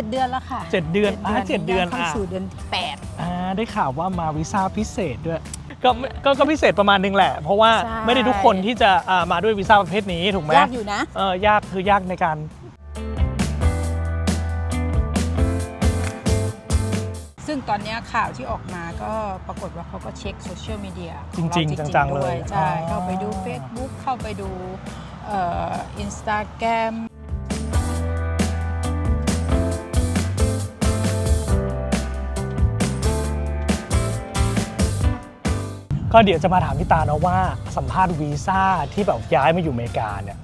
จ็ดเดือนแล้วค่ะเจ็ดเดือนอ่าเจ็ดเดือนย่างอะเข้าสู่เดือนแปด อ่าได้ข่าวว่ามาวีซ่าพิเศษด้วยก็ก็ก็พิเศษประมาณนึงแหละ เพราะว่าใช่ ไม่ได้ทุกคนที่จะอ่ามาด้วยวีซ่าประเภทนี้ถูกไหมยากอยู่นะ เออยากคือยากในการ ซึ่งตอนเนี้ยข่าวที่ออกมาก็ปรากฏว่าเขาก็เช็คโซเชียลมีเดียจริงๆจังๆเลยใช่ อ๋อ เข้าไปดู Facebook เข้าไปดูเอินสตาแกรม ก็เดี๋ยวจะมาถามพี่ตาเนาะว่าสัมภาษณ์วีซ่าที่แบบย้ายมาอยู่อเมริกาเนี่ย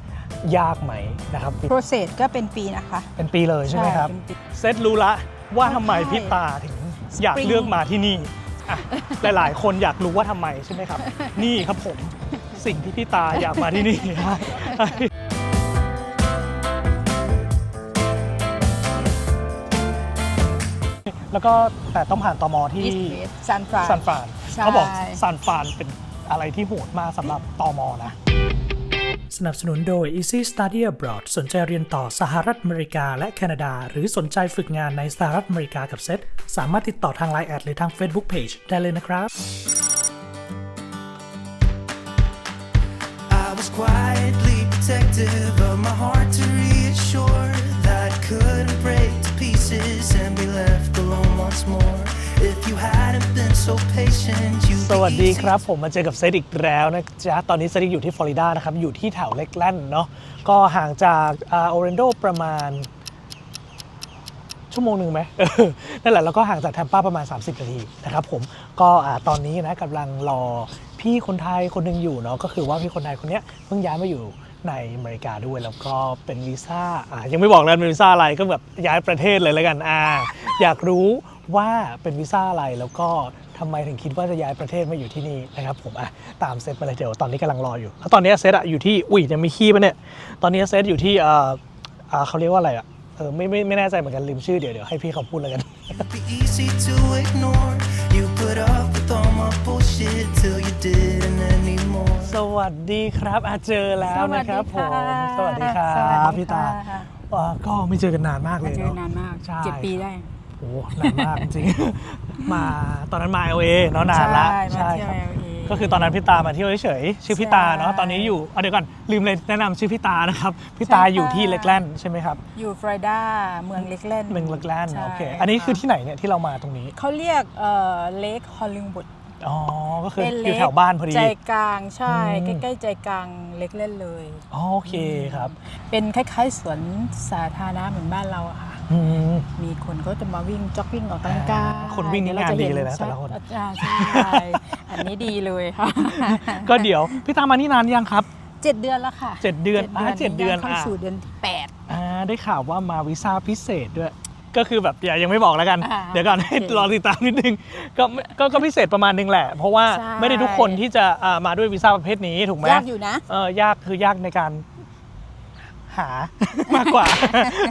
ยากไหมนะครับ โปรเซสก็เป็นปีนะคะ เป็นปีเลยใช่ไหมครับ เป็นปี เซตรู้ละว่าทำไมใช่พี่ตาถึงอยาก Spring เลือกมาที่นี่อะหลาย ๆ คนอยากรู้ว่าทำไมใช่ไหมครับ นี่ครับผมสิ่งที่พี่ตาอยากมาที่นี่ แล้วก็แต่ต้องผ่านตมที่ East West ซานฟรานซานฟราน ใช่ เขาบอกซานฟรานเป็นอะไรที่โหดมากสำหรับตมนะ สนับสนุนโดย Easy Study Abroad สนใจเรียนต่อสหรัฐอเมริกาและแคนาดา หรือสนใจฝึกงานในสหรัฐอเมริกากับเซตสามารถติดต่อทาง Line แอดหรือทาง Facebook Page ได้เลยนะครับ I was quietly protective of my heart to reassure that I couldn't break to pieces and be left alone once more. สวัสดีครับผมมาเจอกับเซตอีกแล้วนะจ๊ะตอนนี้เซตอยู่ที่ฟลอริดานะครับ อยู่ที่แถวเล็กแลนด์เนาะก็ห่างจากโอเรนโดประมาณ ชั่วโมงหนึ่งไหมนั่นแหละแล้วก็ห่างจากแทมปาประมาณ 30 นาทีนะครับผมก็ตอนนี้นะกำลังรอพี่คนไทยคนหนึ่งอยู่เนาะก็คือว่าพี่คนไทยคนนี้เพิ่งย้ายมาอยู่ในอเมริกาด้วยแล้วก็เป็นวีซ่าอ่ายังไม่บอกเลยเป็นวีซ่าอะไรก็แบบย้ายประเทศเลยแล้วกันอ่าอยากรู้ว่าเป็นวีซ่าอะไรแล้วก็ ทำไมถึงคิดว่าจะย้ายประเทศมาอยู่ที่นี่นะครับผมอะตามเซตมาเลยเดี๋ยวตอนนี้กำลังรออยู่แล้วตอนนี้เซตอะอยู่ที่อุ้ยยังมีขี้ปะเนี่ยตอนนี้เซตอยู่ที่เอ่ออ่าเขาเรียกว่าอะไรอะเออไม่ไม่ไม่แน่ใจเหมือนกันลืมชื่อเดี๋ยวเดี๋ยวให้พี่เขาพูดแล้วกัน be easy to ignore. You put up with all my bullshit till you didn't anymore. สวัสดีครับอาเจอแล้วนะครับผมสวัสดีครัสวัสบดีพี่ตาค่ะอ่าก็ไม่เจอกันนานมากเลยเจอเนาะนานมากใช่เจ็ดปีได้ โอ้นานมากจริงๆมาตอนนั้นมา LA เนาะนานละใช่มาเที่ยวครับ LA ก็คือตอนนั้นพี่ตามาเที่ยวเฉยๆชื่อพี่ตาเนาะใช่ตอนนี้อยู่เอาเดี๋ยวก่อนลืมเลยแนะนำชื่อพี่ตานะครับพี่ตาใช่ค่ะอยู่ที่เล็กแลนด์ใช่ไหมครับอยู่ฟลอริดาเมืองเล็กแลนด์เมืองเล็กแลนด์ใช่โอเคอันนี้คือที่ไหนเนี่ยที่เรามาตรงนี้เขาเรียกเอ่อเลคฮอลลิงวูดอ๋อ ก็คือเป็นอเลยู่คแถวบ้านพอดี ใจกลางใช่อืมใกล้ๆใจกลางเล็กแลนด์เลยอ๋อโอเคครับ เป็นคล้ายๆสวนสาธารณะเหมือนบ้านเราอะค่ะ อืม มีคนก็จะมาวิ่งจ็อกวิ่งออกกำลังกายอ่าคนวิ่งนี่ดี๋วรจะงานดีเลยนะใช่แต่ละคนอ่าใช่อันนี้ดีเลยค่ะก็เดี๋ยวพี่ตามมานี่นานยังครับ เจ็ดเดือนแล้วค่ะเจ็ดเดือนอ่าเจ็ดเดือน ย่างเข้าอะสู่เดือนแปด อ่าได้ข่าวว่ามาวีซ่าพิเศษด้วย ก็คือแบบอย่ายังไม่บอกแล้วกัน อ่าเดี๋ยวก่อนให้โอเครอติดตามนิดนึงก็ก็ก็พิเศษประมาณนึงแหละ เพราะว่าใช่ ไม่ได้ทุกคนที่จะอ่ามาด้วยวีซ่าประเภทนี้ถูกไหมยากอยู่นะ เออยากคือยากในการ หามากกว่า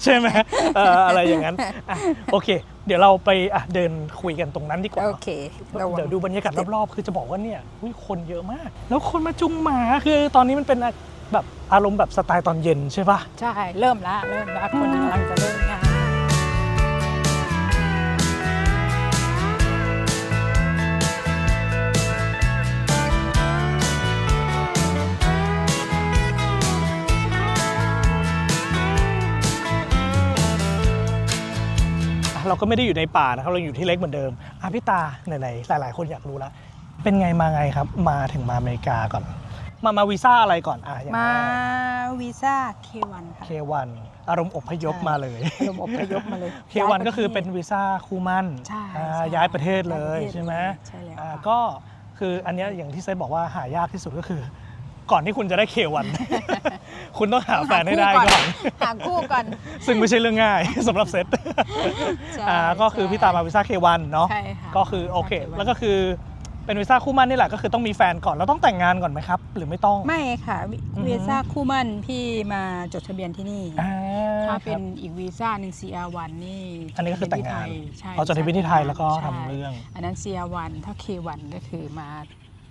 ใช่ไหมเอออะไรอย่างนั้นอะโอเค เดี๋ยวเราไปอะเดินคุยกันตรงนั้นดีกว่าโอเคระวัง เดี๋ยวดูบรรยากาศรอบๆ คือจะบอกว่าเนี่ยอุ๊ยคนเยอะมาก แล้วคนมาจุงหมา คือตอนนี้มันเป็นแบบอารมณ์แบบสไตล์ตอนเย็นใช่ปะ ใช่ เริ่มละ เริ่มละ คนกำลังจะเริ่ม เราก็ไม่ได้อยู่ในป่านะครับเราอยู่ที่เล็กเหมือนเดิมอะพี่ตาไหนๆหลาย ๆ คนอยากรู้แล้วเป็นไงมาไงครับ มาถึงมาอเมริกาก่อน มามาวีซ่าอะไรก่อนอะอย่างมาแรกวีซ่า K1 ค่ะ K1 อารมณ์อพยพใช่ มาเลยอารมณ์อพยพมาเลย K1 ย้ายระทศ ก็คือเป็นวีซ่าคู่มั่นใช่อ่าใช่ย้ายประเทศเลยย้ายประเทศใช่ไหมใช่แล้วอ่าค่ะก็คืออันเนี้ยอย่างที่เซฟบอกว่าหายากที่สุดก็คือ ก่อนที่คุณจะได้ K1 คุณต้องหาแฟนให้ได้ก่อน หาคู่ก่อน ซึ่งไม่ใช่เรื่องง่ายสำหรับเซตใช่อ่าก็คือใช่พี่ตามมาวีซ่า K1 เนาะใช่ค่ะก็คือโอเควีซ่า K1 แล้วก็คือเป็นวีซ่าคู่มั่นนี่แหละก็คือต้องมีแฟนก่อนแล้วต้องแต่งงานก่อนไหมครับ หรือไม่ต้องไม่ค่ะวิอือฮึวีซ่าคู่มั่นพี่มาจดทะเบียนที่นี่อ่าถ้าคเป็รันบอีกวีซ่าหนึ่ง CR1 นี่อันนี้ก็คือแต่งงานใช่เอาจดทะเบียนที่ไทยแล้วก็ใช่ทำเรื่อง อันนั้น CR1 ถ้า K1 ก็คือมา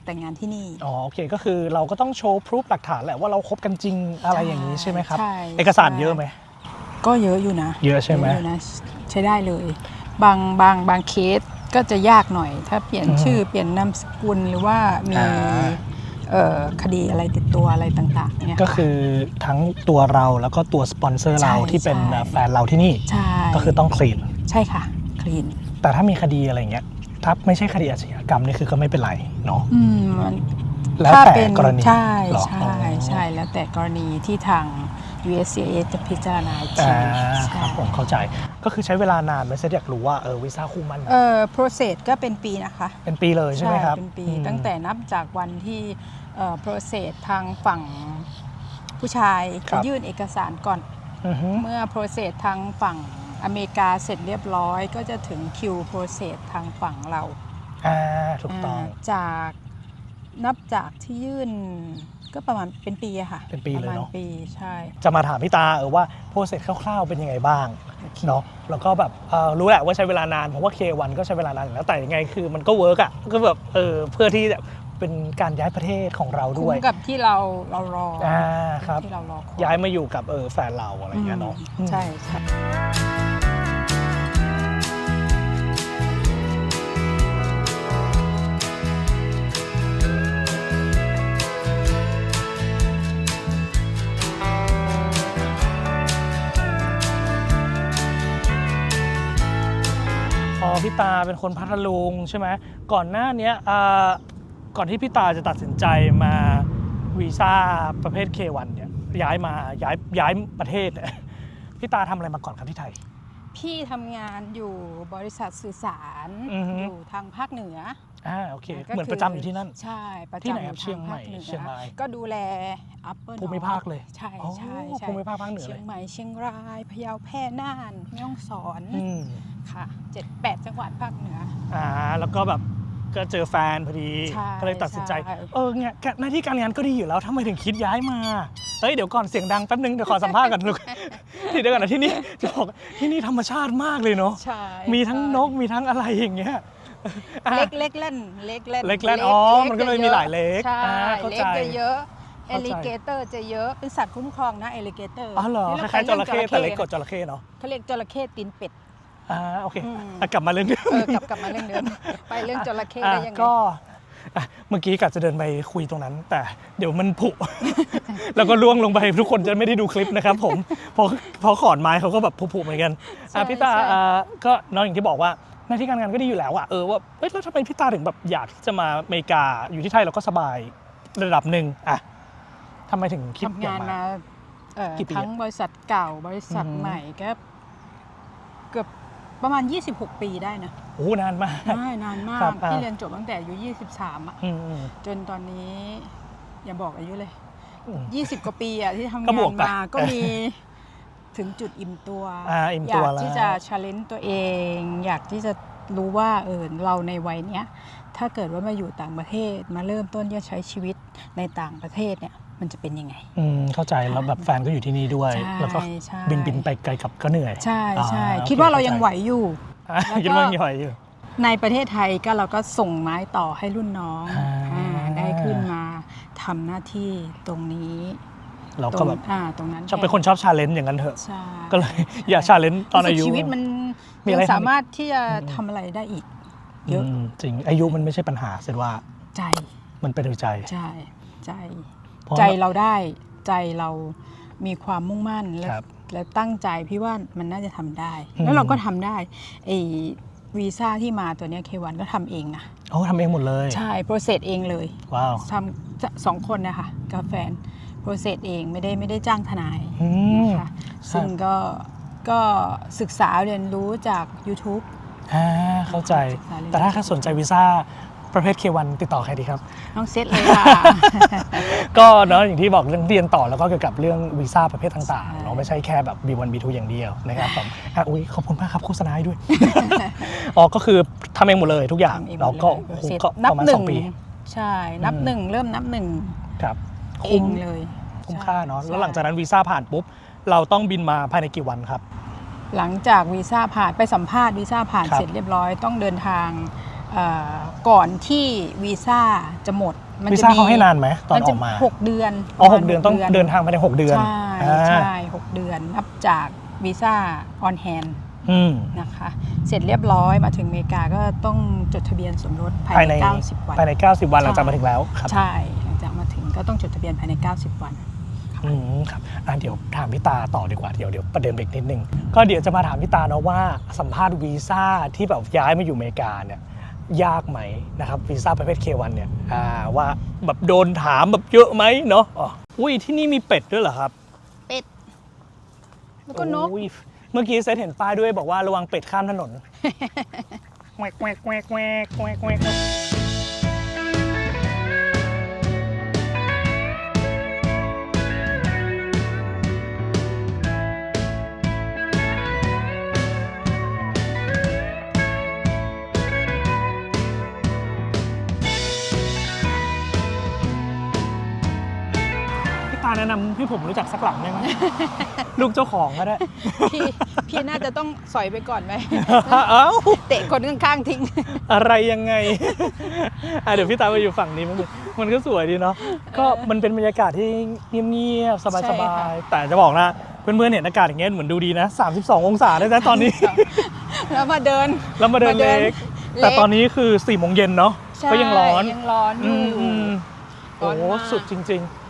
แต่งงานที่นี่ อ๋อโอเคก็คือเราก็ต้องโชว์พรูฟหลักฐานแหละว่าเราคบกันจริงอะไรอย่างนี้ใช่ไหมครับ ใช่เอกสารใช่เยอะไหม ก็เยอะอยู่นะเยอะใช่ไหมอยู่นะช้ได้เลย บางบางบางเคสก็จะยากหน่อย ถ้าเปลี่ยนอืมชื่อเปลี่ยนนามสกุลหรือว่ามีอ่า เอ่อคดีอะไรติดตัวอะไรต่างๆเนี่ย ก็คือทั้งตัวเราแล้วก็ตัวสปอนเซอร์เราใช่ที่เป็นใช่ แฟนเราที่นี่ ใช่ก็คือต้องคลีน ใช่ค่ะคลีนแต่ถ้ามีคดีอะไรเงี้ย ถ้าไม่ใช่คดีอาชญากรรมนี่คือก็ไม่เป็นไรเนาะอืมมันแล้วถ้าแต่เป็นกรณีใช่เหรอใช่อ๋อใช่แล้วแต่กรณีที่ทาง USCIS จะพิจารณาอีกทีอ่าใช่ครับผมเข้าใจก็คือใช้เวลานานไหมเซตอยากรู้ว่าเออวีซ่าคู่มันเอ่อ process ก็เป็นปีนะคะ เป็นปีเลยใช่ไหมครับเป็นปีอืม ตั้งแต่นับจากวันที่เอ่อ process ทางฝั่งผู้ชายครัจะบ ยื่นเอกสารก่อน อือฮึ เมื่อ process ทางฝั่ง อเมริกาเสร็จเรียบร้อยก็จะถึงคิว process ทางฝั่งเราอ่าถูกต้องาจากนับจากที่ยื่นก็ประมาณเป็นปีอะค่ะเป็นปีเลยระมาณเนอะปีใช่ จะมาถามพี่ตาเออว่าโปรเซสคร่าวๆเป็นยังไงบ้างเนาะแล้วก็แบบเอ่อรู้แหละว่าใช้เวลานานเพราะว่า K1 ก็ใช้เวลานานอยู่แล้วแต่ยังไงคือมันก็เวิร์กอะก็แบบเออเพื่อที่จะเป็นการย้ายประเทศของเราคุ้ด้มวยกับที่เราเรารอออ่าครับที่เรารอคอย้ายมาอยู่กับเออแฟนเราอะไรอย่างเงี้ยเนาะอืมใช่ใช่ ตาเป็นคนพัทลุงใช่ไหมก่อนหน้านี้ก่อนที่พี่ตาจะตัดสินใจมาวีซ่าประเภท K1 เนี่ยย้ายมาย้ายย้ายประเทศพี่ตาทำอะไรมาก่อนครับที่ไทย พี่ทำงานอยู่บริษัทสื่อสารอือฮึอยู่ทางภาคเหนือ อ่าโอเค ก็เหมือนคืประจำอยู่ที่นั่น ใช่ประที่จำไหนอครับยู่เชียทางงใหม่ภาคเหนืเชียงราย ก็ดูแล upper ภูมิภาคเลยใช่อ๋อใช่ใช่ภูมิภาคภาคเหนือเชีเลยยงใหม่เชียงรายพะเยาแพร่น่านแม่ฮ่องสอนอืมค่ะเจ็ดแปดจังหวัดภาคเหนือ อ่าแล้วก็แบบก็เจอแฟนพอดีใช่ก็เลยตัดสินใจ ใช่ เออเนี่ยหน้าที่การงานก็ดีอยู่แล้วทำไมถึงคิดย้ายมาเฮ้ยเดี๋ยวก่อนเสียงดังแป๊บนึงเดี๋ยวขอสัมภาษณ์ก่อนลูกที่ เดี๋ยวก่อนนะที่นี่จะบอกที่นี่ธรรมชาติมากเลยเนาะใช่มีทั้งใช่นกมีทั้งอะไรอย่างเงี้ยอะเล็กเล็กเล่นเล็กเล่นเล็กเล่นอ๋อมันก็เลยมีหลายเล็กใช่อ่าเข้าเล็ใจกจะเยอะเอเข้าใจลิเกเตอร์จะเยอะเป็นสัตว์คุ้มครองนะเอลิเกเตอร์อ๋อเหรอคล้ายๆจระเข้แต่เล็กกว่าจระเข้เนาะเขาเรียกจระเข้ตีนเป็ดอ่าโอเคอืมอะกลับมาเรื่องเดิมเออกลับกลับมาเรื่องเดิมไปเรื่องจระเข้อะได้ยังไงก็ อะเมื่อกี้กะจะเดินไปคุยตรงนั้น แต่เดี๋ยวมันผุ แล้วก็ล่วงลงไปทุกคนจะไม่ได้ดูคลิปนะครับผมเพราะเพราะขอนไม้เขาก็แบบผุๆเหมือนกันอะพี่ตาอะก็น้องอย่างที่บอกว่าหน้าที่การงานก็ดีอยู่แล้วอะเออว่าเอ้ยแล้วทำไมพี่ตาถึงแบบอยากที่จะมาอเมริกาอยู่ที่ไทยเราก็สบายระดับหนึ่งอะทำไมถึงคิดทำงานอยกมาเอ่อกี่ปีทั้งบริษัทเก่าบริษัทอืม ใหม่ก็เกือบ ประมาณ 26 ปีได้นะโอ้นานมาก ใช่นานมาครักบอ่า พี่เรียนจบตั้งแต่อายุ23อะอืมอืมจนตอนนี้ อย่าบอกอายุเลย อืม 20 กว่าปีอะที่ทำก็งาบวกนไปมาก็มีถึงจุดอิ่มตัว อ่าอิ่มอตัยาวกแล้ว ที่จะชาเลนจ์ตัวเอง อยากที่จะรู้ว่าเออเราในวัยเนี้ย ถ้าเกิดว่ามาอยู่ต่างประเทศมาเริ่มต้นที่จะใช้ชีวิตในต่างประเทศเนี่ย มันจะเป็นยังไง อืมเข้าใจแล้วแบบแฟนก็อยู่ที่นี่ด้วย ใช่แล้วก็ใช่ บินบินไปไกลกับก็เหนื่อย ใช่ใช่อ่โอคิดว่าเรายังข้ใจ ไหวอยู่ อะแล้วก็ คิดว่ายังไหวอยู่ ในประเทศไทยก็เราก็ส่งไม้ต่อให้รุ่นน้องอ่า อ่าได้ขึ้นมาทำหน้าที่ตรงนี้เราตก็รงแบบอ่าตรงนั้นชอบเป็นคนชอบชาเลนจ์อย่างนั้นเถอะใช่ก็เลยอยากชาเลนจ์ตอนอายุ รู้สึกชีวิตมันมีอะไรยังทำสามารถที่จะทำอะไรได้อีก เยอะมจริงอายุมันไม่ใช่ปัญหาเสร็จว่าใจ มันเป็นหัวใจใจใจเพราะใจเราได้ใจเรามีความมุ่งมั่นและครับและตั้งใจพี่ว่ามันน่าจะทำได้ อืม แล้วเราก็ทำได้ไอ้วีซ่าที่มาตัวเนี้เควันก็ทำเองนะโอ้ทำเองหมดเลย ใช่โปรเซสเองเลยว้าวทำจะสองคนนะคะกับแฟนโปรเซสเองไม่ได้ไม่ได้จ้างทนายอืม นะคะซึ่งก็ก็ศึกษาเรียนรู้จาก YouTube อ่าเข้าใจ ศึกษาเรียนรู้แต่ถ้าใครสนใจวีซ่า ประเภท K1 ติดต่อใครดีครับ น้องเซตเลยค่ะ ก็เนาะอย่างที่บอกเรื่องเรียนต่อแล้วก็เกี่ยวกับเรื่องวีซ่าประเภทต่างใช่ๆเนาะไม่ใช่แค่แบบ B1 B2 อย่างเดียวนะครับผมอะอุ้ยขอบคุณมากครับโฆษณาให้ด้วย อ๋อก็คือทำเองหมดเลยทุกอย่างทำเองหมเราดก็เลยโอ้โหเสร็จก็นัประมาณหนึ่สองปี ใช่ นับอืมหนึ่งเริ่มนับหนึ่งครับเอคุ้มงเลยคุ้มใช่ค่าเนาะใช่แล้วหลังจากนั้นวีซ่าผ่านปุ๊บเราต้องบินมาภายในกี่วันครับ หลังจากวีซ่าผ่านไปสัมภาษณ์วีซ่าผ่านครับ เสร็จเรียบร้อยต้องเดินทางเอ่อ ก่อนที่วีซ่าจะหมดวีซ่าเขาให้นานไหมตอนมันอจะอกมาหกเดือนอ๋อประหมาณกเดือนต้องเดินทางภายในหกเดือนใช่อ่าใช่หกเดือนนับจากวีซ่าออนแฮนอืมนะคะ เสร็จเรียบร้อยมาถึงอเมริกาก็ต้องจดทะเบียนสมรสภายภายในใน 90 วันภายใน 90 วันหลังจากมาถึงแล้วครับใช่หลังจากมาถึงก็ต้องจดทะเบียนภายใน 90 วันอืมครับอะเดี๋ยวถามพี่ตาต่อดีกว่าเดี๋ยวเดี๋ยวประเด็นเบรกนิดนึงก็เดี๋ยวจะมาถามพี่ตาเนาะว่าสัมภาษณ์วีซ่าที่แบบย้ายมาอยู่อเมริกาเนี่ย ยากไหมนะครับวีซ่าประเภท K1 เนี่ยอ่าว่าแบบโดนถามแบบเยอะไหมเนาะอ๋ออุ้ยที่นี่มีเป็ดด้วยเหรอครับ เป็ด แล้วก็นกโอ้ยเมื่อกี้เซตเห็นป้ายด้วยบอกว่าระวังเป็ดข้ามถนนแควกแควกแควกแควกแควก แควกพี่ตาแนะนำให้ผมรู้จักสักหลังได้ไหม ลูกเจ้าของก็ได้ พี่พี่น่าจะต้องสอยไปก่อนไหม เอ้า เตะคนข้างๆทิ้ง อะไรยังไง อะเดี๋ยวพี่ตาไปอยู่ฝั่งนี้มันมันก็สวยดีเนาะ ก็มันเป็นบรรยากาศที่เงียบๆใช่สบาค่ะ ยๆ แต่จะบอกนะเพื่อนๆเห็นอากาศอย่างเงี้ยเหมือนดูดีนะ 32 องศาได้นะตอนนี้ แล้วมาเดิน แล้วมาเดินมาเดิเล็นกแต่เล็กตอนนี้คือ4โมงเย็นเนาะใช่ก็ยังร้อนยังร้อนออืยู่ มอืมร้โอ้อนมาก สุดจริงๆ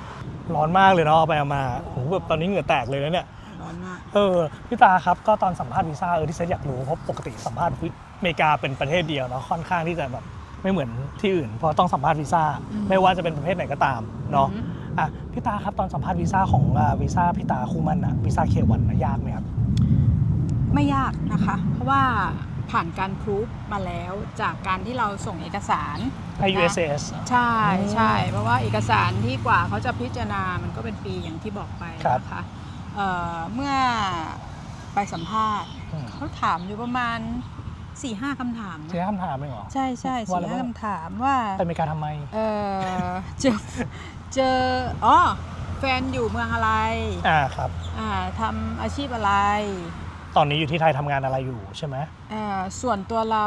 ร้อนมากเลยเนาะเอาไปเอามาโอ้โหแบบตอนนี้เหงื่อแตกเลยนะเนี่ย ร้อนมากเออพี่ตาครับก็ตอนสัมภาษณ์วีซ่าเออที่เซตอยากรู้เพราะปกติสัมภาษณ์อเมริกาเป็นประเทศเดียวเนาะค่อนข้างที่จะแบบไม่เหมือนที่อื่น เพราะต้องสัมภาษณ์วีซ่าอืมไม่ว่าจะเป็นประเภทไหนก็ตามเนาะอืมอะพี่ตาครับตอนสัมภาษณ์วีซ่าของอ่าวีซ่าพี่ตาคู่มันอะวีซ่าเควันยากไหมครับไม่ยากนะคะ เพราะว่า ผ่านการพรูฟมาแล้วจากการที่เราส่งเอกสารให้ USS ใช่อืมใช่เพราะว่าเอกสารที่กว่าเขาจะพิจารณา มันก็เป็นปีอย่างที่บอกไปครับนะคะเอ่อเมื่อไปสัมภาษณ์อืมเขาถามอยู่ประมาณ4ี่ห้าคำถามนะเสียคำถามไหมหรอ ใช่ใช่ว่าสี่อะไรห้าบ้างคำถามว่าไปอเมริกาทำไม เออเจอเจออ๋อแฟนอยู่เมืองอะไร อ่าครับ อ่าทำอาชีพอะไร ตอนนี้อยู่ที่ไทยทำงานอะไรอยู่ใช่ไหม เอ่อส่วนตัวเรา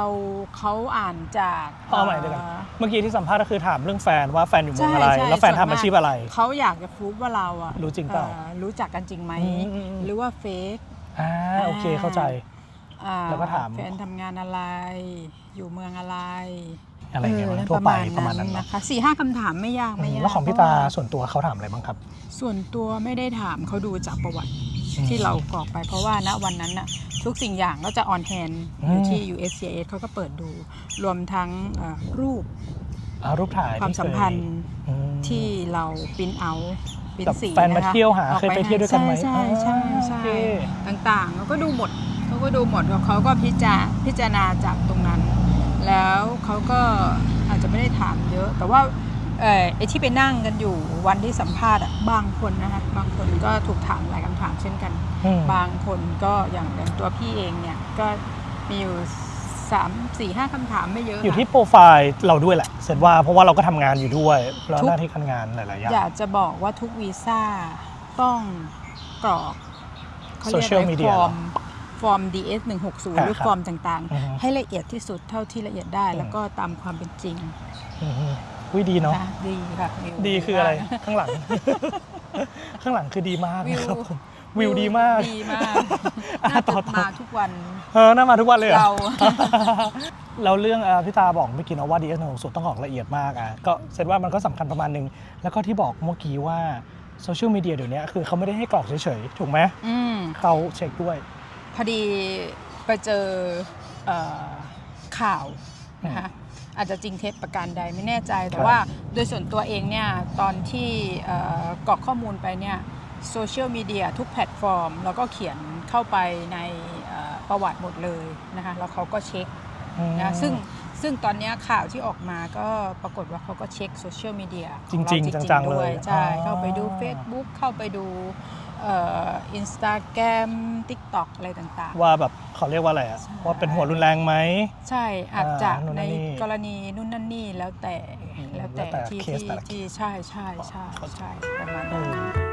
เขาอ่านจากเอาใหม่ดีกว่าเมื่อกี้ที่สัมภาษณ์ก็คือถามเรื่องแฟนว่าแฟนอยู่เมืองใช่อะไรใช่แล้วแฟนส่วทำอาชีพอะไรเขาอยากจะพรูฟว่าเราอะรู้จริงเปล่าอ่อรู้จักกันจริงไหม อืมอืมอืม หรือว่าเฟกอ่าโอเคเข้าใจ อ่าแล้วก็ถาม แฟนทำงานอะไร อยู่เมืองอะไรอะไรอย่างเงี้ยออทั่วไปประมาณนั้นนะเนาะคะสี่ห้าคำถามไม่ยากไม่ยากแล้วของพี่เพตาระว่ส่วนตัวเขาถามอะไรบ้างครับ ส่วนตัวไม่ได้ถามเขาดูจากประวัติอืม ที่เรากรอกไปเพราะว่าณวันนั้นน่ะทุกสิ่งอย่างก็จะออนแฮนอืมอยู่ที่ USCIS เขาก็เปิดดู รวมทั้งเอ่อรูปอ่ารูปถ่ายความที่สัมเคยพันธ์อืม ที่เราปริ้นเอาปริ้นแบบสีแฟนมานะคะ เที่ยวหาออกเคยไปเที่ยวด้วยกันไหมใช่ใช่อ่าใช่โอเคต่างๆเขาก็ดูหมดเขาก็ดูหมดแล้วเขาก็พิจารพิจารณาจากตรงนั้น แล้วเขาก็อาจจะไม่ได้ถามเยอะ แต่ว่า เอ่อไอ้ที่ไปนั่งกันอยู่วันที่สัมภาษณ์อะบางคนนะคะบางคนก็ถูกถามหลายคำถามเช่นกัน อืม บางคนก็อย่างอย่างตัวพี่เองเนี่ยก็มีอยู่สามสี่ห้าคำถามไม่เยอะอยู่ที่ค่ะ โปรไฟล์เราด้วยแหละ เสร็จว่าเพราะว่าเราก็ทำงานอยู่ด้วยแล้วทุก หน้าที่การงานหลายๆอย่าง อยากจะบอกว่าทุกวีซ่าต้องกรอกเขาเรียก Social อะไร media ฟอร์มเหรอฟอร์ม DS 160อ่าหรือครับฟอร์มต่างอือฮึ ๆ ให้ละเอียดที่สุดเท่าที่ละเอียดได้อืมแล้วก็ตามความเป็นจริง อืม วิดีเนาะนะดีค่ะวิวดีคืออะไรมากข้างหลัง ข้างหลังคือดีมากวิวนะครับผมวิวดีมากดีมากอะน่าต่จะอต่อมาทุกวันเออน่ามาทุกวันเลยหอเราเราเรื่องอ่าพี่ตาบอกเมื่อกี้เนาะว่า DS 160ต้องออกละเอียดมากอะก็เสร็จว่ามันก็สำคัญประมาณนึง แล้วก็ที่บอกเมื่อกี้ว่าโซเชียลมีเดียเดี๋ยวนี้คือเขาไม่ได้ให้กรอกเฉยๆ ถูกไหมอืมเขาเช็คด้วย พอดีไปเจอเอ่อข่าวนะคะ อาจจะจริงเท็จประการใดไม่แน่ใจ แต่ครับว่าโดยส่วนตัวเองเนี่ยตอนที่เอ่อกรอกข้อมูลไปเนี่ยโซเชียลมีเดียทุกแพลตฟอร์ม แล้วก็เขียนเข้าไปในเอ่อประวัติหมดเลยนะคะแล้วเขาก็เช็คอืมนะซึ่งซึ่งตอนเนี้ยข่าวที่ออกมาก็ปรากฏว่าเขาก็เช็คโซเชียลมีเดียจริงๆจังๆเลยใช่อ๋อเข้าไปดู Facebook เข้าไปดู อินสตาแกรมทิกต็อกอะไรต่างๆว่าแบบเขาเรียกว่าอะไรอะใช่ ว่าเป็นหัวรุนแรงไหมใช่อาจจะอ่านู่นนั่ในนนี่กรณีนู่นนั่นนี่แล้วแต่อืมแล้วแต่แล้วแต่ที่เคสที่แต่ละเคสที่ใช่ใช่ใช่ใช่ประมาณเอนั้น อ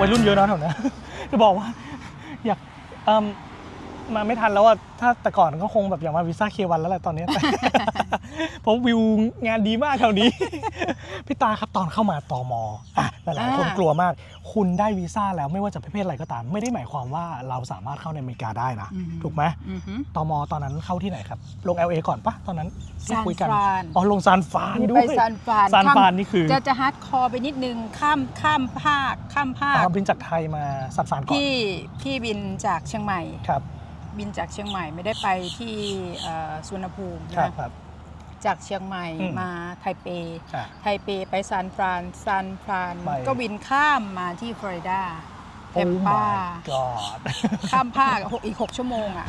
วัยรุ่นเยอะนะแถวนั้นจะบอกว่า อยากเอิ่มมาไม่ทันแล้วอะถ้าแต่ก่อนก็คงแบบอยากมาวีซ่าเควันแล้วแหละตอนนี้แต่ เพราะวิวงานดีมากแถวนี้ พี่ตาครับตอนเข้ามาตอมอะหลายๆคนอ่ากลัวมาก คุณได้วีซ่าแล้วไม่ว่าจะประเภทอะไรก็ตาม ไม่ได้หมายความว่าเราสามารถเข้าในอเมริกาได้นะอืมถูกไหมอือหือตอมตอนนั้นเข้าที่ไหนครับ ลง LA ก่อนปะตอนนั้นที่ซานคุยกันฟรานอ๋อลงซานฟรานนี่ด้ไปวยซานฟรานซานฟรานข้มนี่คือ จะจะฮาร์ดคอร์ไปนิดนึงข้ามข้ามภาคข้ามภาคอ๋อบินจากไทยมาซานฟรานก่อนพี่พี่บินจากเชียงใหม่ครับบินจากเชียงใหม่ไม่ได้ไปที่เอ่อสุวรรณภูมิครับนะครับ จากเชียงใหม่อืมมาไทเป อะ ไทเปไปซานฟรานซานฟรานไป ก็บินข้ามมาที่ฟลอริดาเท Oh มปา my god ข้ามภาคหกอีก 6 ชั่วโมงอะ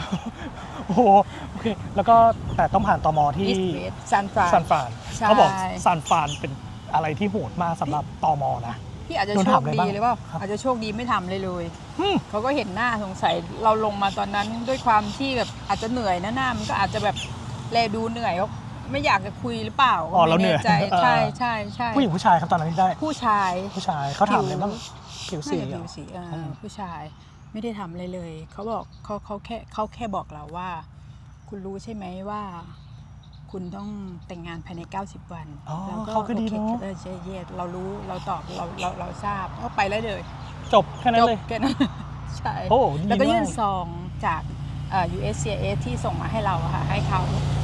โอ้โหโอเค แล้วก็แต่ต้องผ่านตมที่อีสเวสซานฟราน ซานฟรานใช่ เขาบอกซานฟรานเป็นอะไรที่โหดมากสำหรับตมนะ พี่อาจจะโดนโชถามคอะไรดีบ้างเลยว่าครับอาจจะโชคดีไม่ทำเลยเลยอืม เขาก็เห็นหน้าสงสัยเราลงมาตอนนั้นด้วยความที่แบบอาจจะเหนื่อยนะหน้ามันก็อาจจะแบบแลดูเหนื่อยเขา ไม่อยากจะคุยหรือเปล่าอ๋อเราเหนื่อยไม่แใจเออ ใช่ใช่ใช่ผู้หญิงผู้ชายครับตอนนั้นที่ได้ ผู้ชายผู้ชายเขาถามอะไรบ้างผิวสีน่าจะเหรผิอ วสีอ่าอืมผู้ชายไม่ได้ทำอะไรเลยเขาบอกเขาเขาแค่เขาแค่บอกเราว่า คุณรู้ใช่ไหมว่า คุณต้องแต่งงานภายใน 90 วันอ๋อแล้วเขาก็ดีโอเคเนาะเออใช่เยสเรารู้เราตอบเราเราเราทราบก็ไปแล้วเลยจบแค่นั้นเลยจบแค่นั้นใช่ โอ้ดีแล้วก็ยื่นมาก ซองจากเอ่อ USCIS ที่ส่งมาให้เราอะค่ะให้เขา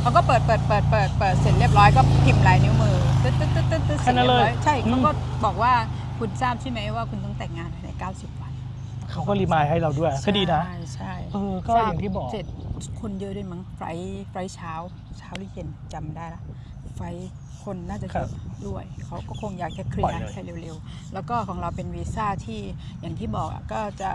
เขาก็เปิดเปิดเปิดเปิดเปิดเสร็จเรียบร้อยก็พิมพ์ลายนิ้วมือตึ๊ดตึ๊ดตึ๊ดตึ๊ดตึ๊ดเสร็จเรียบร้อยใช่เขาก็บอกว่าคุณทราบใช่ไหมว่าคุณต้องแต่งงานภายใน90 วันเขาก็รีมายให้เราด้วยก็ดีนะใช่ใช่เออก็ทรบอย่างที่บอกเสร็จคนเยอะด้วยมั้งไฟล์ไฟล์เช้า เช้าหรือเย็นจำได้ละไฟล์ คนน่าจะเยอะด้วย เขาก็คงอยากจะเคลีปล่ยอยร์เลยให้เร็วๆ แล้วก็ของเราเป็นวีซ่าที่อย่างที่บอกอะก็จะ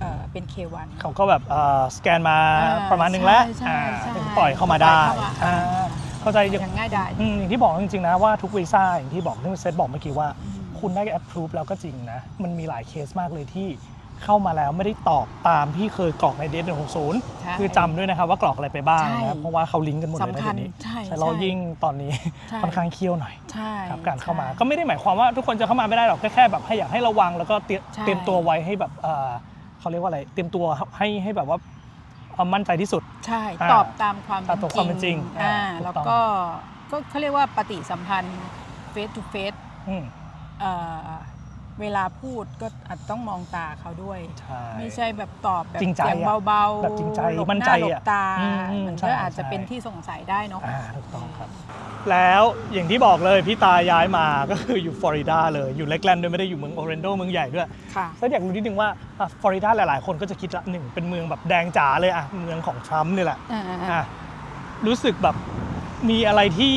เอ่อเป็น K1 เขาก็แบบเอ่อสแกนมาอ่าประมาณหนึงแล้วใช่อ่าใช่ถึงปล่อยเข้ามาได้ปล่อยเข้ามาอ่าเข้าใจอย่างอย่างง่ายดายอืมอย่างที่บอกจริงๆนะว่าทุกวีซ่าอย่างที่บอกที่เซตบอกเมื่อกี้ว่า คุณได้ approve แล้วก็จริงนะ มันมีหลายเคสมากเลยที่ เข้ามาแล้วไม่ได้ตอบตามที่เคยกรอกในเดทหนึ่งหกศูนย์ใช่คือจำด้วยนะครับว่ากรอกอะไรไปบ้างใช่นะครับเพราะว่าเขาลิงก์กันหมดเลยสำในคัญเดี๋ยวนี้ใช่แต่เราใช่ยิ่งตอนนี้ใช่ ค่อนข้างเคี่ยวหน่อยใช่ครับการเข้ามาใช่ก็ไม่ได้หมายความว่าทุกคนจะเข้ามาไม่ได้หรอกแค่แค่แบบให้อยากให้ระวังแล้วก็เตรียมใช่ เตรียมตัวไว้ให้แบบเอ่อเขาเรียกว่าอะไรเตรียมตัวให้ให้แบบว่าเอ่อมั่นใจที่สุด ใช่อ่าตอบตามความตามความเป็นจริงอ่าอ่าถูกต้อง แล้วก็ก็เขาเรียกว่าปฏิสัมพันธ์ face to face อืม เอ่อ เวลาพูดก็อาจต้องมองตาเขาด้วย ใช่ ไม่ใช่แบบตอบแบบจริงใจเสียงอะเบาๆแบบจริงใจหลบมั่นหใจหลอะบตาอืมอืมมันใช่ก็อาจจะใช่ เป็นที่สงสัยได้เนาะ อ่าถูกต้องครับ แล้วอย่างที่บอกเลยพี่ตาย้ายมาก็คืออยู่ฟลอริดาเลยอยู่เล็กแลนด์ด้วยไม่ได้อยู่เมืองโอเรนโดเมืองใหญ่ด้วย ค่ะ แล้วอยากรู้นิดนึงว่าอะฟลอริดาหลาย ๆ คนก็จะคิดละหนึ่งเป็นเมืองแบบแดงจ๋าเลยอะเมืองของทรัมป์นี่แหละอ่าอะรู้สึกแบบมีอะไรที่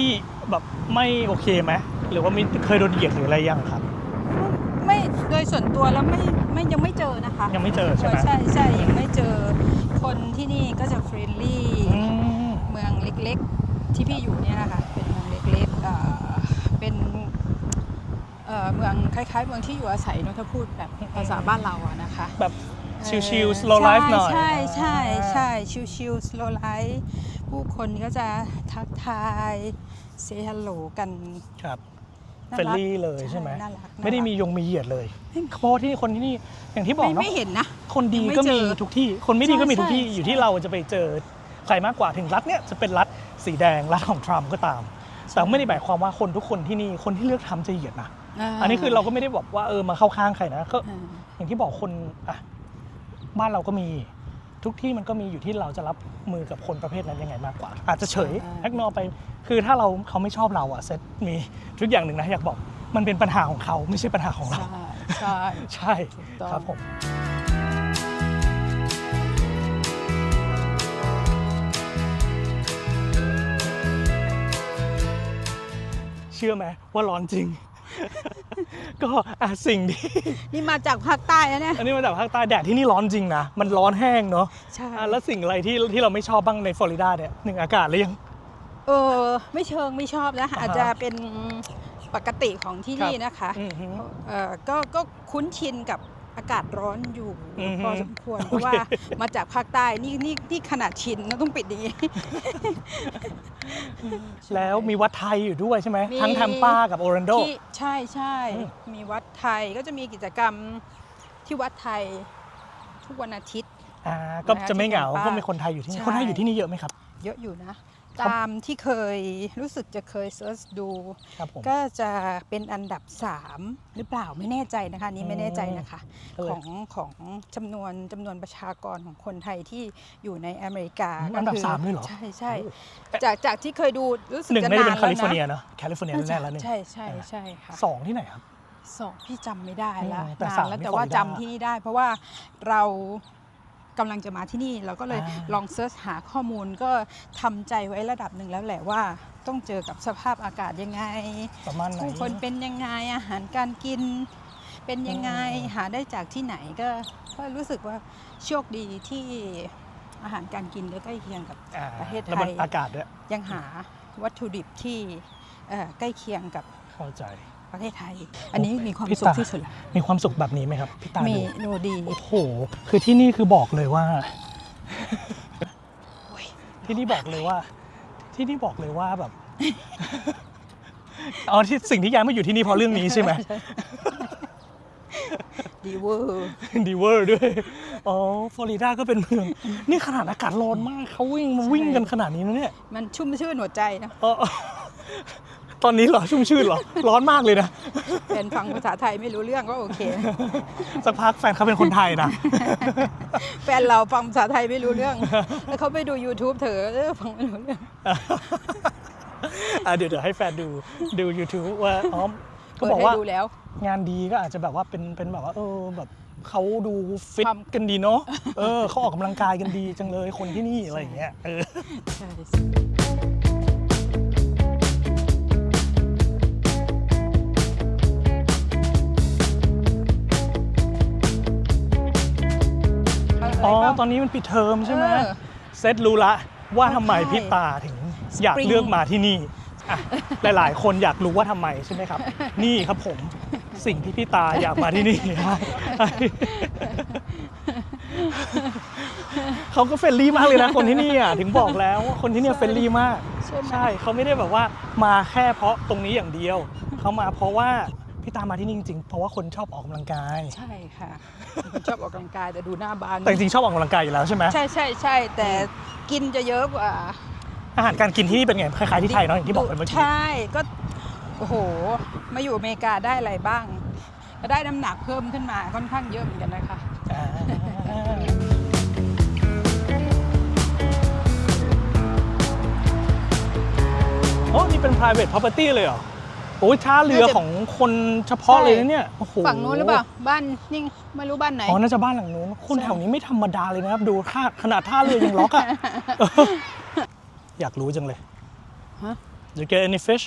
แบบไม่โอเคไหมหรือว่ามีเคยโดนเหยียดหรืออะไรยังครับไม่โด ยส่วนตัวแล้วไม่ไม่ยังไม่เจอนะคะยังไม่เจอใช่ไหมใช่ใช่ยังไม่เจอคนที่นี่ก็จะเฟรนลี่อืมเมืองเล็กๆที่พี่อยู่เนี่ยนะคะเป็นเมืองเล็กๆเอ่อเป็นเอ่อเมืองคล้ายๆ เมืองที่อยู่อาศัยเนอะถ้าพูดแบบภาษาบ้านเราอะนะคะแบบชิลเอ่อๆ slow life หน่อยใช่ใช่ใช่ชิลๆ slow life ผู้คนก็จะทักทายเซฮัลโหลกันครับน่า เฟรนรักลี่เลยใช่ไหมน่ารักไม่ได้มีน่ารักยงมีเหยียดเลยเพราะว่าที่คนที่นี่อย่างที่บอกไม่เนาะไม่เห็นนะคนดียังไม่ก็มีเจอทุกที่ คนไม่ดีก็มีใช่ทุกที่ใช่อยู่ที่เราจะไปเจอใครมากกว่าถึงรัฐเนี้ยจะเป็นรัฐสีแดงรัฐของทรัมป์ก็ตาม แต่ไม่ได้หมายความว่าคนทุกคนที่นี่คนที่เลือกทำจะเหยียดนะอันนี้คือเราก็ไม่ได้บอกว่าเออมาเข้าข้างใครนะก็อ่าอย่างที่บอกคนอะบ้านเราก็มี ทุกที่มันก็มีอยู่ที่เราจะรับมือกับคนประเภทนั้นยังไงมากกว่า อาจจะเฉยแอกนอไป คือถ้าเราเขาไม่ชอบเราอะเซตมีทุกอย่างหนึ่งนะอยากบอกมันเป็นปัญหาของเขาไม่ใช่ปัญหาของเรา ใช่ใช่ใช่ถูกต้องครับผมเชื่อไหมว่าร้อนจริง ก็อะสิ่งที่นี่มาจากภาคใต้นะเนี่ย อันนี้มาจากภาคใต้แดดที่นี่ร้อนจริงนะ มันร้อนแห้งเนาะใช่ อะแล้วสิ่งอะไรที่ที่เราไม่ชอบบ้างในฟลอริดาเนี่ยหนึ่งอากาศหรือยัง เออไม่เชิงไม่ชอบนะอ่าฮะอาจจะเป็นปกติของที่นี่นะคะอือฮึ เออก็ก็คุ้นชินกับ อากาศร้อนอยู่อือฮึพอสมควร โอเค เพราะว่ามาจากภาคใต้นี่นี่นี่ขนาดชินนะต้องปิดอย่างนี้ แล้วมีวัดไทยอยู่ด้วยใช่ไหมมี ทั้งแทมปากับโอเรนโด ที่ใช่ใช่อืม มีวัดไทยก็จะมีกิจกรรมที่วัดไทยทุกวันอาทิตย์ อ่าก็นะคะจะไม่เหงาที่เป็นเพป้าราะมีคนไทยอยู่ที่นี่ใช่ คนไทยอยู่ที่นี่เยอะไหมครับ เยอะอยู่นะ ตามที่เคยรู้สึกจะเคยเซิร์ชดูครับผมก็จะเป็นอันดับ 3 หรือเปล่าไม่แน่ใจนะคะอันนี้ไม่แน่ใจนะคะเออของของจำนวนจำนวนประชากรของคนไทยที่อยู่ในอเมริกาอืมอันดับก็คืสามเลยเหรอ ใช่ใช่โอ้จากจากที่เคยดูรู้สึกหนึ่งจะน่าจะนาเป็นนแคแล้วลิฟอร์เนียนะเนอะแคลิฟอร์เนียแน่ๆแล้วหนึ่งใช่ใช่ใช่ค่ะสองที่ไหนครับสองพี่จำไม่ได้ละอืมแต่นาสานมแล้วนี่แต่ว่าฟลอริดาจำที่นี่ได้ เพราะว่าเรา กำลังจะมาที่นี่เราก็เลยอ่าลองเซิร์ชหาข้อมูลก็ทำใจไว้ระดับหนึ่งแล้วแหละว่าต้องเจอกับสภาพอากาศยังไงประมาณไหนผู้คนเป็นยังไงอาหารการกิน เป็นยังไงอืมหาได้จากที่ไหนก็ก็รู้สึกว่าโชคดีที่อาหารการกินก็ใกล้เคียงกับอ่าประเทศไทยแล้วมันอากาศด้วยยังหาวัตถุดิบที่เอ่อใกล้เคียงกับเข้าใจ ประเทศไทย อันนี้มีความพี่สุขตา ที่สุดละมีความสุขแบบนี้ไหมครับพี่ตามีดูโนดีโอ้โห คือที่นี่คือบอกเลยว่า โอ้ยที่นี่บอกเลยว่า ที่นี่บอกเลยว่าแบบอ๋อที่สิ่งที่ย้ายมาอยู่ที่นี่เพราะเรื่องนี้ใช่ไหม ดีเวอร์ดีเวอร์ด้วย อ๋อ ฟลอริดาก็เป็นเมือง นี่ขนาดอากาศร้อนมากเขาวิ่งมาวิ่งกันขนาดนี้นะเนี่ยมันชุ่มชื่นหัวใจนะอ๋อ ตอนนี้เหรอชุ่มชื่นเหรอ ร้อนมากเลยนะเป็นฟังภาษาไทยไม่รู้เรื่องก็โอเค สักพักแฟนเขาเป็นคนไทยนะ แฟนเราฟังภาษาไทยไม่รู้เรื่อง แล้วเขาไปดู YouTube เถอะเออฟังไม่รู้เรื่องอะเดี๋ยวเดี๋ยวให้แฟนดูดู YouTube ว่าอ๋อเขาเปิดบอกให้ว่าดูแล้ว งานดีก็อาจจะแบบว่าเป็นเป็นแบบว่าเออแบบเขาดูฟิตความกันดีเนาะเออเขาออกกำลังกายกันดีจังเลยคนที่นี่อะไรอย่างเงี้ยเออ ใช่ ใช่อ๋อตอนนี้มันปิดเทอมใช่ไหมเออเซตรู้ละว่าทำไมใช่พี่ตาถึงอยาก Spring เลือกมาที่นี่อะหลายๆ คนอยากรู้ว่าทำไมใช่ไหมครับ นี่ครับผมสิ่งที่พี่ตาอยากมาที่นี่ เขาก็เฟรนลี่มากเลยนะคนที่นี่อะถึงบอกแล้วว่าคนที่เนี่ยเฟรนลี่มาก ใช่ไหม ใช่เขาไม่ได้แบบว่ามาแค่เพราะตรงนี้อย่างเดียว เขามาเพราะว่า พี่ตามมาที่นี่จริงๆ เพราะว่าคนชอบออกกำลังกาย ใช่ค่ะผมชอบออกกำลังกายแต่ดูหน้าบานแต่จริงๆชอบออกกำลังกายอยู่แล้วใช่ไหมใช่ใช่ใช่แต่กินจะเยอะกว่าอาหารการกินที่นี่เป็นไงคล้ายๆที่ไทยเนาะอย่างที่บอกไปเมื่อกี้ใช่ก็โอ้โหมาอยู่อเมริกาได้อะไรบ้างก็ได้น้ำหนักเพิ่มขึ้นมาค่อนข้างเยอะเหมือนกันนะคะอ่าโอ้นี่เป็น private property เลยเหรอ โอ้ยท่าเรือของคนเฉพาะเลยนะเนี่ยโอ้โหฝั่งนู้นหรือเปล่าบ้านนี่ไม่รู้บ้านไหนอ๋อน่าจะบ้านหลังนู้นคนใช่แถวนี้ไม่ธรรมดาเลยนะครับ ดูท่าขนาดท่าเรือยังล็อกอะอยากรู้จังเลยฮะ Did you get any fish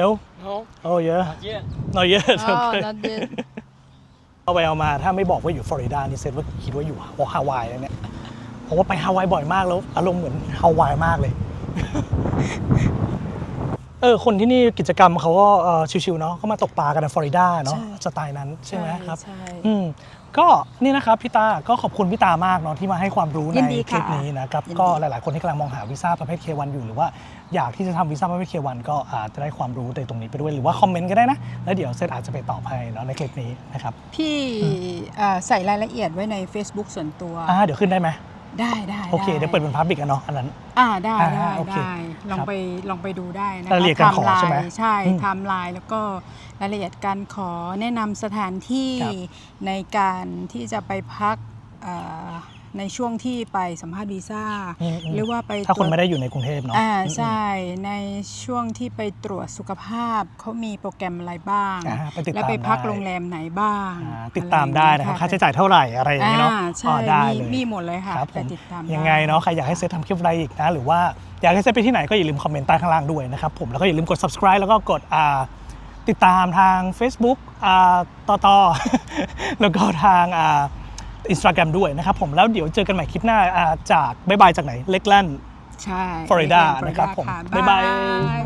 No No, Oh yeah not yet. Not yet อ๋อ okay นั่นเด็ดเอาไปเอามาถ้าไม่บอกว่าอยู่ฟลอริดานี่เซตว่าคิดว่าอยู่ฮาวายแล้วเนี่ยเพราะว่าไปฮาวายบ่อยมากแล้ว อารมณ์เหมือนฮาวายมากเลย เออคนที่นี่กิจกรรมเขาก็เอ่อชิวๆเนาะเขามาตกปลากันในฟลอริดาเนาะสไตล์นั้นใช่ไหมครับ ใช่ อืมก็นี่นะครับพี่ตาก็ขอบคุณพี่ตามากเนาะที่มาให้ความรู้ยิในนดีคลิปค่ะนี้นะครับยินดี ก็หลาย ๆ คนที่กำลังมองหาวีซ่าประเภท K1 อยู่หรือว่าอยากที่จะทำวีซ่าประเภท K1 ก็อาจจะได้ความรู้ในตรงนี้ไปด้วยหรือว่าคอมเมนต์ก็ได้นะ แล้วเดี๋ยวเซตอาจจะไปตอบให้เนาะในคลิปนี้นะครับพี่เอ่อใส่รายละเอียดไว้ใน Facebook ส่วนตัว อ่าเดี๋ยวขึ้นได้ไหม ได้ได้โอเค เดี๋ยวเปิดเป็นพับบิกกันเนาะอันนั้น อ่าได้อ่าได้โอเคได้ลองครับไปลองไปดูได้นะรายละเอียดการขอไทใช่ไหมล์ใช่อืมไทม์ไลน์แล้วก็รายละเอียดการขอแนะนำสถานที่ครับ ในการที่จะไปพักเอ่อ ในช่วงที่ไปสัมภาษณ์วีซ่าอืมอืม หรือว่าไปถ้าคนตรวจไม่ได้อยู่ในกรุงเทพเนาะอ่าอืมใช่ในช่วงที่ไปตรวจสุขภาพเขามีโปรแกรมอะไรบ้าง อ่าไปติดตามแล้วไปพักได้โรงแรมไหนบ้างอ่าติดตามได้นะครับอค่าไอย่งใช้เงี้ยจ่ายเท่าไหร่อะไรอย่างนี้เนาะอ่าใช่อ๋อได้มีเลย มีหมดเลยค่ะครับผไปมติดตามยังไงด้ เนาะใครอยากให้เซตทำคลิปอะไรอีกนะ หรือว่าอยากให้เซตไปที่ไหนก็อย่าลืมคอมเมนต์ใต้ข้างล่างด้วยนะครับผมแล้วก็อย่าลืมกด subscribe แล้วก็กดอ่าติดตามทาง Facebook อ่าต่อต่อ แล้วก็ทางอ่า อินสตาแกรมด้วยนะครับผมแล้วเดี๋ยวเจอกันใหม่คลิปหน้าอ่าจากบ๊ายบายจากไหนเล็กแลนด์ใช่ฟลอริดาเรียนะครับผมค่ะบ๊ายบายบ๊าย